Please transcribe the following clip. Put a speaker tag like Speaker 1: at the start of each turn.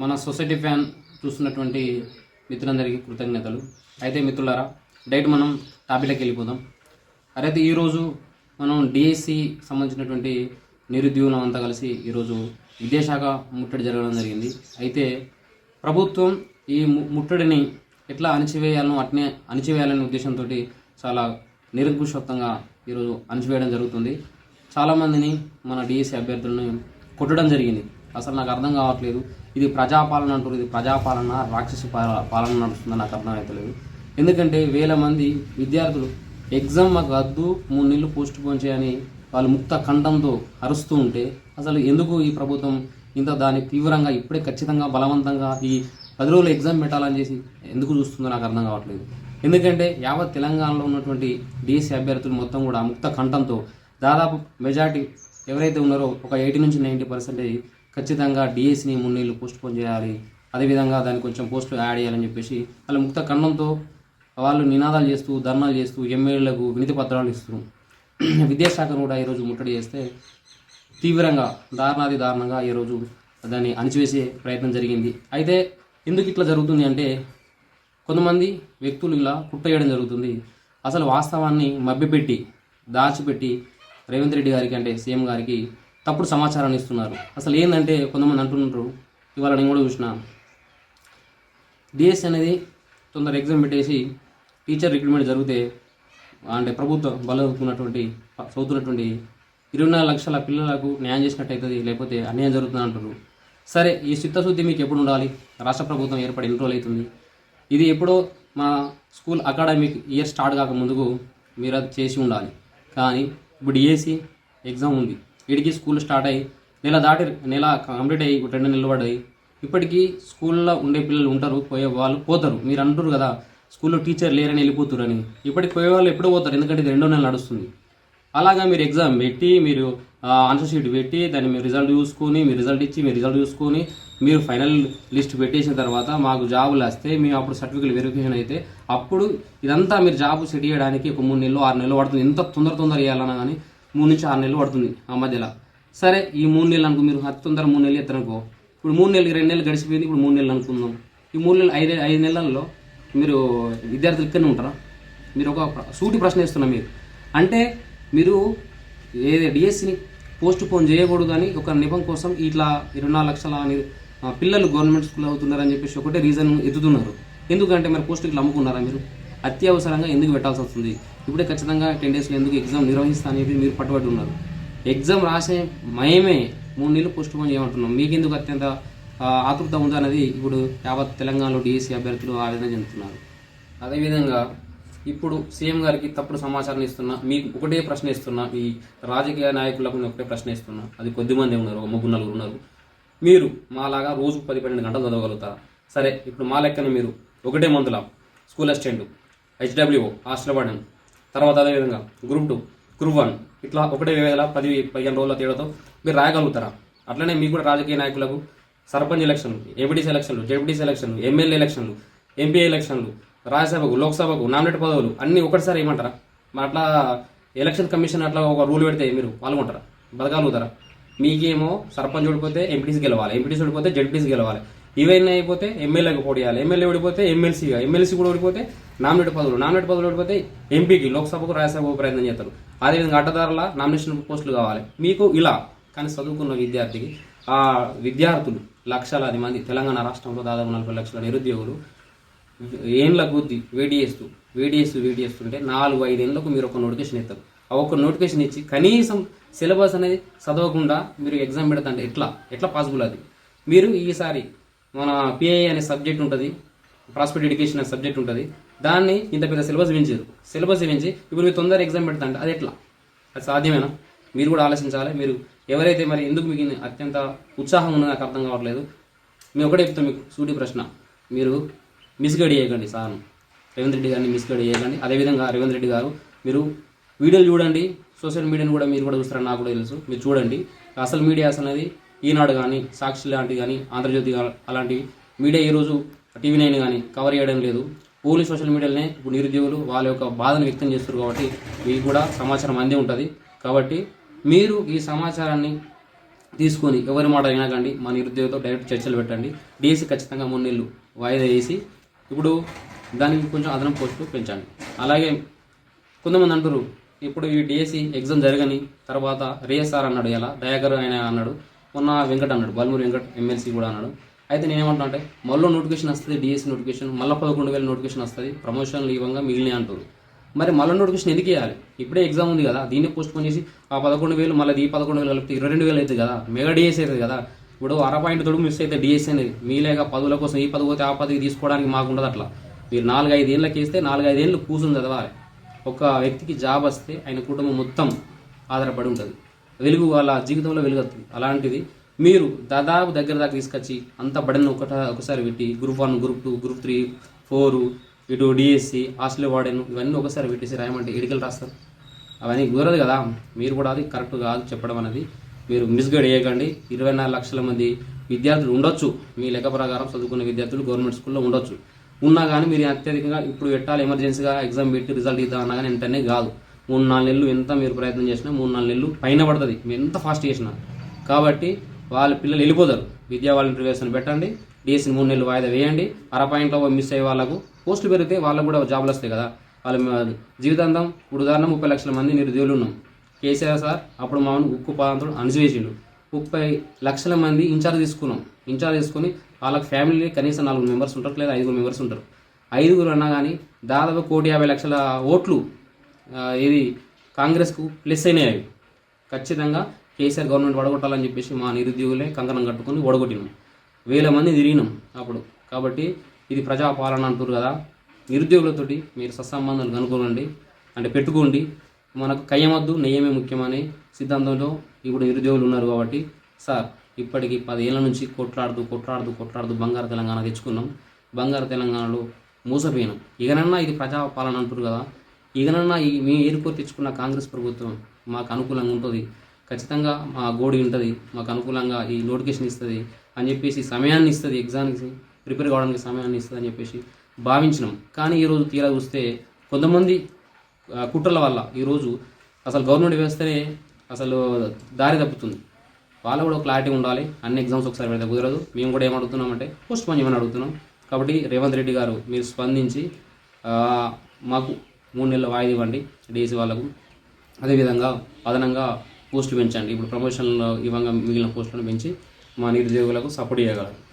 Speaker 1: మన society fan చూస్తున్నటువంటి మిత్రులందరికీ కృతజ్ఞతలు. అయితే మిత్రులారా డైరెక్ట్ మనం టాపిక్లోకి వెళ్ళిపోదాం. అయితే ఈరోజు మనం డిఎస్సి సంబంధించినటువంటి నిరుద్యోగులం అంతా కలిసి ఈరోజు విద్యాశాఖ ముట్టడి జరగడం జరిగింది. అయితే ప్రభుత్వం ఈ ముట్టడిని ఎట్లా అణిచివేయాలను అట్నే అణచివేయాలనే ఉద్దేశంతో చాలా నిరంకుశత్వంగా ఈరోజు అణచివేయడం జరుగుతుంది. చాలామందిని మన డిఎస్సి అభ్యర్థులను కొట్టడం జరిగింది. అసలు నాకు అర్థం కావట్లేదు. ఇది ప్రజాపాలన అంటారు ఇది ప్రజాపాలన రాక్షసు పాల- పాలన నడుస్తుందని నాకు అర్థమవుతలేదు ఎందుకంటే వేల మంది విద్యార్థులు ఎగ్జామ్ మాకు వద్దు మూడు నెలలు పోస్ట్ పోన్ చేయని వాళ్ళు ముక్త ఖండంతో అరుస్తూ ఉంటే అసలు ఎందుకు ఈ ప్రభుత్వం ఇంత దాన్ని తీవ్రంగా ఇప్పుడే ఖచ్చితంగా బలవంతంగా ఈ పది రోజులు ఎగ్జామ్ పెట్టాలని చేసి ఎందుకు చూస్తుందో నాకు అర్థం కావట్లేదు. ఎందుకంటే యావత్ తెలంగాణలో ఉన్నటువంటి డిఎస్సి అభ్యర్థులు మొత్తం కూడా ముక్త కంఠంతో దాదాపు మెజార్టీ ఎవరైతే ఉన్నారో ఒక ఎయిటీ నుంచి నైంటీ పర్సెంటేజ్ ఖచ్చితంగా డిఎస్ని మూడు నెలలు పోస్ట్ పోన్ చేయాలి. అదేవిధంగా దానికి కొంచెం పోస్టులు యాడ్ చేయాలని చెప్పేసి వాళ్ళ ముక్త ఖండంతో వాళ్ళు నినాదాలు చేస్తూ ధర్నాలు చేస్తూ ఎమ్మెల్యేలకు వినతి పత్రాలు ఇస్తూ విద్యాశాఖను కూడా ఈరోజు ముట్టడి చేస్తే తీవ్రంగా దారుణాది దారుణంగా ఈరోజు దాన్ని అణిచివేసే ప్రయత్నం జరిగింది. అయితే ఎందుకు ఇట్లా జరుగుతుంది అంటే కొంతమంది వ్యక్తులు ఇలా కుట్టేయడం జరుగుతుంది. అసలు వాస్తవాన్ని మభ్యపెట్టి దాచిపెట్టి రేవంత్ రెడ్డి గారికి అంటే సీఎం గారికి తప్పుడు సమాచారాన్ని ఇస్తున్నారు. అసలు ఏంటంటే కొంతమంది అంటున్నారు. ఇవాళ నేను కూడా చూసిన. డిఎస్ అనేది తొందర ఎగ్జామ్ పెట్టేసి టీచర్ రిక్రూట్మెంట్ జరిగితే అంటే ప్రభుత్వం బలవుతున్నటువంటి చదువుతున్నటువంటి ఇరవై నాలుగు లక్షల పిల్లలకు న్యాయం చేసినట్టు అవుతుంది లేకపోతే అన్యాయం జరుగుతుంది అంటారు సరే ఈ చిత్తశుద్ధి మీకు ఎప్పుడు ఉండాలి? రాష్ట్ర ప్రభుత్వం ఏర్పడి ఎన్ని రోజులు అవుతుంది? ఇది ఎప్పుడో మా స్కూల్ అకాడమిక్ ఇయర్ స్టార్ట్ కాక ముందుకు మీరు అది చేసి ఉండాలి. కానీ ఇప్పుడు డిఎస్సి ఎగ్జామ్ ఉంది. వీడికి స్కూల్ స్టార్ట్ అయ్యి నెల దాటి నెల కంప్లీట్ అయ్యి రెండు నెలలు పడ్డాయి ఇప్పటికీ స్కూల్లో ఉండే పిల్లలు ఉంటారు పోయే వాళ్ళు పోతారు. మీరు అంటారు కదా స్కూల్లో టీచర్ లేరని వెళ్ళిపోతారు అని ఇప్పటికి పోయే వాళ్ళు ఎప్పుడు పోతారు ఎందుకంటే ఇది రెండో నెల నడుస్తుంది. అలాగా మీరు ఎగ్జామ్ పెట్టి మీరు ఆన్సర్ షీట్ పెట్టి దాన్ని మీరు రిజల్ట్ చూసుకొని మీ రిజల్ట్ ఇచ్చి మీ రిజల్ట్ చూసుకొని మీరు ఫైనల్ లిస్ట్ పెట్టేసిన తర్వాత మాకు జాబులు వస్తే మేము అప్పుడు సర్టిఫికేట్ వెరిఫికేషన్ అయితే అప్పుడు ఇదంతా మీరు జాబ్ సెట్ చేయడానికి ఒక మూడు నెలలు ఆరు నెలలు పడుతుంది. ఎంత తొందర తొందర చేయాలన్నా కానీ మూడు నుంచి ఆరు నెలలు పడుతుంది ఆ మధ్యలో. సరే ఈ మూడు నెలలు అనుకో మీరు అతి తొందర మూడు నెలలు ఎత్తనుకో ఇప్పుడు మూడు నెలలు రెండు నెలలు గడిచిపోయింది ఇప్పుడు మూడు నెలలు అనుకుందాం. ఈ మూడు నెలలు ఐదు ఐదు నెలల్లో మీరు విద్యార్థులు ఇక్కడనే ఉంటారా? మీరు ఒక సూటి ప్రశ్న ఇస్తున్నా మీరు అంటే మీరు ఏ డిఎస్సిని పోస్ట్ పోన్ చేయకూడదు అని ఒక నిపం కోసం ఇట్లా ఇరవై నాలుగు లక్షల పిల్లలు గవర్నమెంట్ స్కూల్ అవుతున్నారని చెప్పేసి ఒకటే రీజన్ ఎత్తుతున్నారు. ఎందుకంటే మరి పోస్టు ఇట్లా అమ్ముకున్నారా మీరు? అత్యవసరంగా ఎందుకు పెట్టాల్సి వస్తుంది? ఇప్పుడే ఖచ్చితంగా టెన్ డేస్లో ఎందుకు ఎగ్జామ్ నిర్వహిస్తా అనేది మీరు పట్టుబడి ఉన్నారు. ఎగ్జామ్ రాసే మయమే మూడు నెలలు పోస్ట్ పోన్ చేయమంటున్నాం. మీకెందుకు అత్యంత ఆతృత ఉందా అనేది ఇప్పుడు యావత్ తెలంగాణలో డిఎస్సీ అభ్యర్థులు ఆవేదన చెందుతున్నారు అదేవిధంగా ఇప్పుడు సీఎం గారికి తప్పుడు సమాచారం ఇస్తున్నా మీకు ఒకటే ప్రశ్న ఇస్తున్నా ఈ రాజకీయ నాయకులకు నేను ఒకటే ప్రశ్న ఇస్తున్నా. అది కొద్దిమంది ఉన్నారు ఒక ముగ్గురు నలుగురు ఉన్నారు. మీరు మాలాగా రోజు పది పన్నెండు గంటలు చదవగలుగుతారా? సరే ఇప్పుడు మా లెక్కన మీరు ఒకటే మందుల. School assistant HWO hostel warden తర్వాత అదేవిధంగా గ్రూప్ టూ గ్రూప్ వన్ ఇట్లా ఒకటే వేల పది పదిహేను రోజుల తేడాతో మీరు రాయగలుగుతారా? అట్లనే మీకు కూడా రాజకీయ నాయకులకు సర్పంచ్ ఎలక్షన్లు ఎంపీటీసీ ఎలక్షన్లు జెడ్పీటీసీ ఎలక్షన్లు ఎమ్మెల్యే ఎలక్షన్లు ఎంపీ ఎలక్షన్లు రాజ్యసభకు లోక్సభకు నామినేట్ పదవులు అన్నీ ఒకటిసారి ఏమంటారా? మరి అట్లా ఎలక్షన్ కమిషన్ అట్లా ఒక రూల్ పెడితే మీరు పాల్గొంటారా? బతకాలుగుతారా మీకేమో సర్పంచ్ ఓడిపోతే ఎంపీటీస్ గెలవాలి ఎంపీటీస్ ఓడిపోతే జెడ్పీటీసీ గెలవాలి. ఇవన్నీ అయిపోతే ఎమ్మెల్యేకి పోటీ ఎమ్మెల్యే ఓడిపోతే ఎమ్మెల్సీగా ఎమ్మెల్సీ కూడా ఓడిపోతే నామినేట్ పదవులు. నామినేట్ పదవులు ఓడిపోతే ఎంపీకి లోక్సభకు రాజ్యసభకు ప్రయత్నం చేస్తారు. అదేవిధంగా అడ్డదారుల నామినేషన్ పోస్టులు కావాలి. మీకు ఇలా కానీ చదువుకున్న విద్యార్థికి ఆ విద్యార్థులు లక్షలాది మంది తెలంగాణ రాష్ట్రంలో దాదాపు నలభై లక్షల నిరుద్యోగులు ఏండ్ల కొద్ది వేడి చేస్తూ వేడి చేస్తూ వేడి చేస్తుంటే నాలుగు ఐదేళ్ళకు మీరు ఒక నోటిఫికేషన్ ఇస్తారు. ఆ ఒక్క నోటిఫికేషన్ ఇచ్చి కనీసం సిలబస్ అనేది చదవకుండా మీరు ఎగ్జామ్ పెడతాంటే ఎట్లా? ఎట్లా పాసిబుల్ అది? మీరు ఈసారి మన పిఐ అనే సబ్జెక్ట్ ఉంటుంది ప్రాస్పెక్ట్ ఎడ్యుకేషన్ అనే సబ్జెక్ట్ ఉంటుంది. దాన్ని ఇంత పెద్ద సిలబస్ పెంచారు సిలబస్ పెంచి ఇప్పుడు మీరు తొందరగా ఎగ్జామ్ పెడతాంటే అది ఎట్లా? అది సాధ్యమేనా? మీరు కూడా ఆలోచించాలి. మీరు ఎవరైతే మరి ఎందుకు మీకు అత్యంత ఉత్సాహం ఉన్నదో నాకు అర్థం కావట్లేదు. మేము ఒకటే చెప్తాం మీకు సూటి ప్రశ్న. మీరు మిస్గైడ్ చేయకండి సార్ రేవంత్ రెడ్డి గారిని మిస్గైడ్ చేయకండి. అదేవిధంగా రేవంత్ రెడ్డి గారు మీరు వీడియోలు చూడండి. సోషల్ మీడియాని కూడా మీరు కూడా చూస్తారని నాకు కూడా తెలుసు. మీరు చూడండి. అసలు మీడియా అసలు అనేది ఈనాడు కానీ సాక్షి లాంటివి కానీ ఆంధ్రజ్యోతి అలాంటివి మీడియా ఈరోజు టీవీ నైన్ కానీ కవర్ చేయడం లేదు. ఓన్లీ సోషల్ మీడియాలోనే ఇప్పుడు నిరుద్యోగులు వాళ్ళ యొక్క బాధను వ్యక్తం చేస్తారు కాబట్టి మీకు కూడా సమాచారం అందే ఉంటుంది. కాబట్టి మీరు ఈ సమాచారాన్ని తీసుకొని ఎవరి మాట వినకండి మా నిరుద్యోగితో డైరెక్ట్ చర్చలు పెట్టండి. డిఎస్సి ఖచ్చితంగా మూడు నెలలు వాయిదా వేసి ఇప్పుడు దానికి కొంచెం అదనం పోస్టు పెంచండి. అలాగే కొంతమంది అంటారు ఇప్పుడు ఈ డిఎస్సి ఎగ్జామ్ జరగని తర్వాత రేఎస్ఆర్ అన్నాడు ఎలా? దయాకర్ ఆయన అన్నాడు మొన్న వెంకట్ అన్నాడు బల్మూరి వెంకట్ ఎమ్మెల్సీ కూడా అన్నాడు. అయితే నేనేమంటా అంటే మళ్ళీ నోటిఫికేషన్ వస్తుంది డిఎస్సి నోటిఫికేషన్ మళ్ళీ పదకొండు వేల నోటిఫికేషన్ వస్తుంది ప్రమోషన్లు ఇవ్వంగా మిగిలినాయి అంటారు మరి మళ్ళీ నోటిఫికేషన్ ఎందుకు ఇవ్వాలి? ఇప్పుడే ఎగ్జామ్ ఉంది కదా దీన్ని పోస్ట్ పోన్ చేసి ఆ పదకొండు వేలు మళ్ళీ ఈ పదకొండు వేలు కలిపితే ఇరవై రెండు వేలు అవుతుంది కదా మెగా డిఎస్సి అవుతుంది కదా. ఇప్పుడు అర పాయింట్ తోడు మిస్ అయితే డిఎస్సీ అనేది మీలేక పదవుల కోసం ఈ పదవి పోతే ఆ పదవి తీసుకోవడానికి మాకు ఉండదు అట్లా. మీరు నాలుగు ఐదు ఏళ్ళకి వేస్తే నాలుగు ఐదు ఏళ్ళు కూర్చుని చదవాలి. ఒక వ్యక్తికి జాబ్ వస్తే ఆయన కుటుంబం మొత్తం ఆధారపడి ఉంటుంది. వెలుగు వాళ్ళ జీవితంలో వెలుగుతుంది అలాంటిది. మీరు దాదాపు దగ్గర దాకా తీసుకొచ్చి అంత బడన్ ఒకట ఒకసారి పెట్టి group one group two group three four ఇటు డిఎస్సి హాస్టల్ వార్డెన్ ఇవన్నీ ఒకసారి పెట్టేసి రాయమంటే ఎడికలు రాస్తారు. అవన్నీ కుదరదు కదా. మీరు కూడా అది కరెక్ట్ కాదు చెప్పడం అనేది. మీరు మిస్గైడ్ చేయకండి ఇరవై నాలుగు లక్షల మంది విద్యార్థులు ఉండొచ్చు. మీ లెక్క ప్రకారం చదువుకునే విద్యార్థులు గవర్నమెంట్ స్కూల్లో ఉండొచ్చు. ఉన్నా కానీ మీరు అత్యధికంగా ఇప్పుడు పెట్టాలి ఎమర్జెన్సీగా ఎగ్జామ్ పెట్టి రిజల్ట్ ఇద్దాం అన్నా కానీ వెంటనే కాదు. మూడు నాలుగు నెలలు ఎంత మీరు ప్రయత్నం చేసినా మూడు నాలుగు నెలలు పైన పడుతుంది. మీరు ఎంత ఫాస్ట్ చేసినా. కాబట్టి వాళ్ళ పిల్లలు వెళ్ళిపోతారు. విద్యా వాలంటీర్ వ్యవస్థను పెట్టండి. డిఎస్సి మూడు నెలలు వాయిదా వేయండి. అర పాయింట్లో మిస్ అయ్యే వాళ్ళకు పోస్టులు పెరిగితే వాళ్ళకు కూడా జాబ్లు వస్తాయి కదా. వాళ్ళ జీవితాంతం ఇప్పుడు ఉదాహరణ ముప్పై లక్షల మంది నిరుద్యోగులు ఉన్నాం. కేసీఆర్ సార్ అప్పుడు మామూలు ఉక్కు పాదంతో అణిచివేసిండు. ముప్పై లక్షల మంది ఇన్ఛార్జ్ తీసుకున్నాం. ఇన్ఛార్జ్ తీసుకుని వాళ్ళకి ఫ్యామిలీ కనీసం నాలుగు మెంబర్స్ ఉంటారు లేదా ఐదుగురు మెంబర్స్ ఉంటారు. ఐదుగురు అన్నా కానీ దాదాపు కోటి యాభై లక్షల ఓట్లు ఇది కాంగ్రెస్కు ప్లస్ అయినాయి అవి. ఖచ్చితంగా కేసీఆర్ గవర్నమెంట్ వడగొట్టాలని చెప్పేసి మా నిరుద్యోగులే కంకణం కట్టుకొని ఓడగొట్టినాం వేల మంది తిరిగినాం అప్పుడు. కాబట్టి ఇది ప్రజాపాలన అంటారు కదా. నిరుద్యోగులతోటి మీరు సత్సంబంధాలు కనుక్కోండి అంటే పెట్టుకోండి. మనకు కయ్యమద్దు నెయ్యమే ముఖ్యమనే సిద్ధాంతంలో ఇప్పుడు నిరుద్యోగులు ఉన్నారు కాబట్టి సార్ ఇప్పటికి పదేళ్ళ నుంచి కొట్లాడుతూ కొట్లాడుతూ కొట్లాడుతూ బంగారు తెలంగాణ తెచ్చుకున్నాం. బంగారు తెలంగాణలో మూసపోయినాం. ఇకనన్నా ఇది ప్రజాపాలన అంటారు కదా. ఇకనన్నా ఈ మేము ఎయిర్పోర్ట్ తెచ్చుకున్న కాంగ్రెస్ ప్రభుత్వం మాకు అనుకూలంగా ఉంటుంది. ఖచ్చితంగా మా గోడి ఉంటుంది. మాకు అనుకూలంగా ఈ నోటిఫికేషన్ ఇస్తుంది అని చెప్పేసి సమయాన్ని ఇస్తుంది. ఎగ్జామ్కి ప్రిపేర్ కావడానికి సమయాన్ని ఇస్తుంది అని చెప్పేసి భావించినాం. కానీ ఈరోజు తీరా చూస్తే కొంతమంది కుట్రల వల్ల ఈరోజు అసలు గవర్నమెంట్ వ్యవస్థనే అసలు దారి తప్పుతుంది. వాళ్ళు కూడా క్లారిటీ ఉండాలి. అన్ని ఎగ్జామ్స్ ఒకసారి పెడితే కుదరదు. మేము కూడా ఏమడుగుతున్నామంటే పోస్ట్ పోన్ చేయమని అడుగుతున్నాం. కాబట్టి రేవంత్ రెడ్డి గారు మీరు స్పందించి మాకు మూడు నెలల వాయిదా ఇవ్వండి డీసీ వాళ్ళకు. అదేవిధంగా అదనంగా పోస్టులు పెంచండి. ఇప్పుడు ప్రమోషన్లో ఇవ్వంగా మిగిలిన పోస్టులను పెంచి మా నిరుద్యోగులకు సపోర్ట్ చేయగలరు